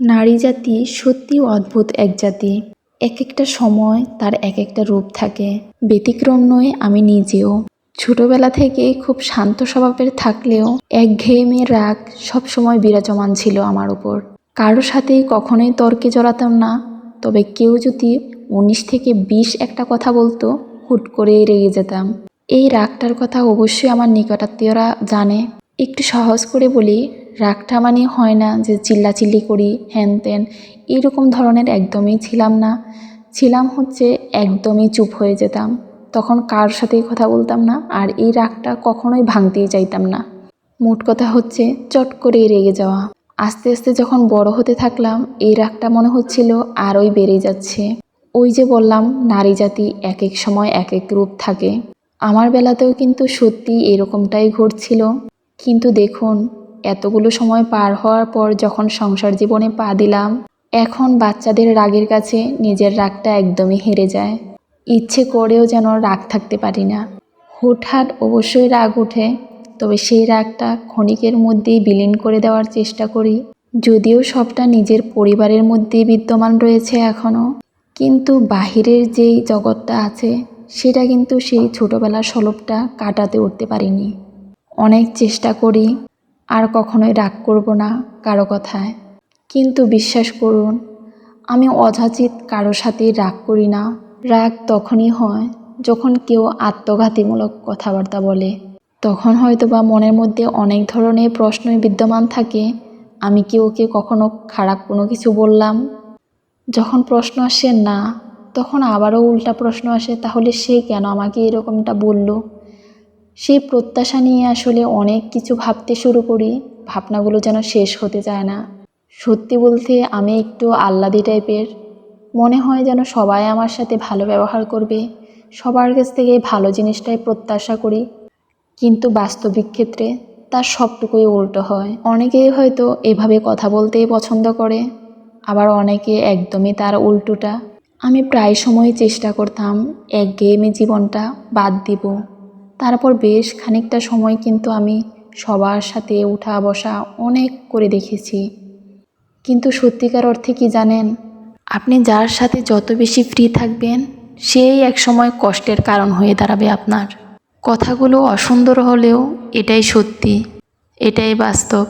নারী জাতি সত্যি অদ্ভুত এক জাতি। এক একটা সময় তার এক একটা রূপ থাকে। ব্যতিক্রম নয় আমি নিজেও। ছোটবেলা থেকে খুব শান্ত স্বভাবের থাকলেও একঘেয়েমি রাগ সবসময় বিরাজমান ছিল আমার উপর। কারও সাথেই কখনোই তর্কে জড়াতাম না, তবে কেউ যদি উনিশ থেকে বিশ একটা কথা বলতো, হুট করেই রেগে যেতাম। এই রাগটার কথা অবশ্যই আমার নিকটাত্মীয়রা জানে। একটু সহজ করে বলি রাগটা মানে হয় না যে চিল্লাচিল্লি করি হ্যান ত্যান এরকম ধরনের একদমই ছিলাম না। ছিলাম হচ্ছে একদমই চুপ হয়ে যেতাম। তখন কার সাথেই কথা বলতাম না আর এই রাগটা কখনোই ভাঙতেই চাইতাম না। মোট কথা হচ্ছে চট করেই রেগে যাওয়া। আস্তে আস্তে যখন বড় হতে থাকলাম, এই রাগটা মনে হচ্ছিল আরোই বেড়ে যাচ্ছে। ওই যে বললাম, নারী জাতি এক এক সময় এক এক রূপ থাকে। আমার বেলাতেও কিন্তু সত্যি এরকমটাই ঘটছিল। কিন্তু দেখুন এতগুলো সময় পার হওয়ার পর যখন সংসার জীবনে পা দিলাম, এখন বাচ্চাদের রাগের কাছে নিজের রাগটা একদমই হেরে যায়। ইচ্ছে করেও যেন রাগ থাকতে পারি না। হুটহাট অবশ্যই রাগ ওঠে, তবে সেই রাগটা ক্ষণিকের মধ্যেই বিলীন করে দেওয়ার চেষ্টা করি। যদিও সবটা নিজের পরিবারের মধ্যেই বিদ্যমান রয়েছে এখনও কিন্তু বাহিরের যেই জগৎটা আছে, সেটা কিন্তু সেই ছোটোবেলার সলপটা কাটাতে উঠতে পারিনি। অনেক চেষ্টা করি আর কখনোই রাগ করব না কারও কথায়। কিন্তু বিশ্বাস করুন, আমি অযাচিত কারও সাথেই রাগ করি না। রাগ তখনই হয় যখন কেউ আত্মঘাতীমূলক কথাবার্তা বলে। তখন হয়তো বা মনের মধ্যে অনেক ধরনের প্রশ্নই বিদ্যমান থাকে, আমি কি ওকে কখনো খারাপ কোনো কিছু বললাম? যখন প্রশ্ন আসে না, তখন আবারও উল্টা প্রশ্ন আসে, তাহলে সে কেন আমাকে এরকমটা বলল? সেই প্রত্যাশা নিয়ে আসলে অনেক কিছু ভাবতে শুরু করি। ভাবনাগুলো যেন শেষ হতে চায় না। সত্যি বলতে আমি একটু আহ্লাদি টাইপের। মনে হয় যেন সবাই আমার সাথে ভালো ব্যবহার করবে। সবার কাছ থেকে ভালো জিনিসটাই প্রত্যাশা করি। কিন্তু বাস্তবিক ক্ষেত্রে তার সবটুকুই উল্টো হয়। অনেকেই হয়তো এভাবে কথা বলতেই পছন্দ করে, আবার অনেকে একদমই তার উল্টোটা। আমি প্রায় সময় চেষ্টা করতাম একঘেয়েমি জীবনটা বাদ দিব। তারপর বেশ খানিকটা সময় কিন্তু আমি সবার সাথে উঠা বসা অনেক করে দেখেছি। কিন্তু সত্যিকার অর্থে কি জানেন? আপনি যার সাথে যত বেশি ফ্রি থাকবেন, সেই এক সময় কষ্টের কারণ হয়ে দাঁড়াবে আপনার। কথাগুলো অসুন্দর হলেও এটাই সত্যি, এটাই বাস্তব।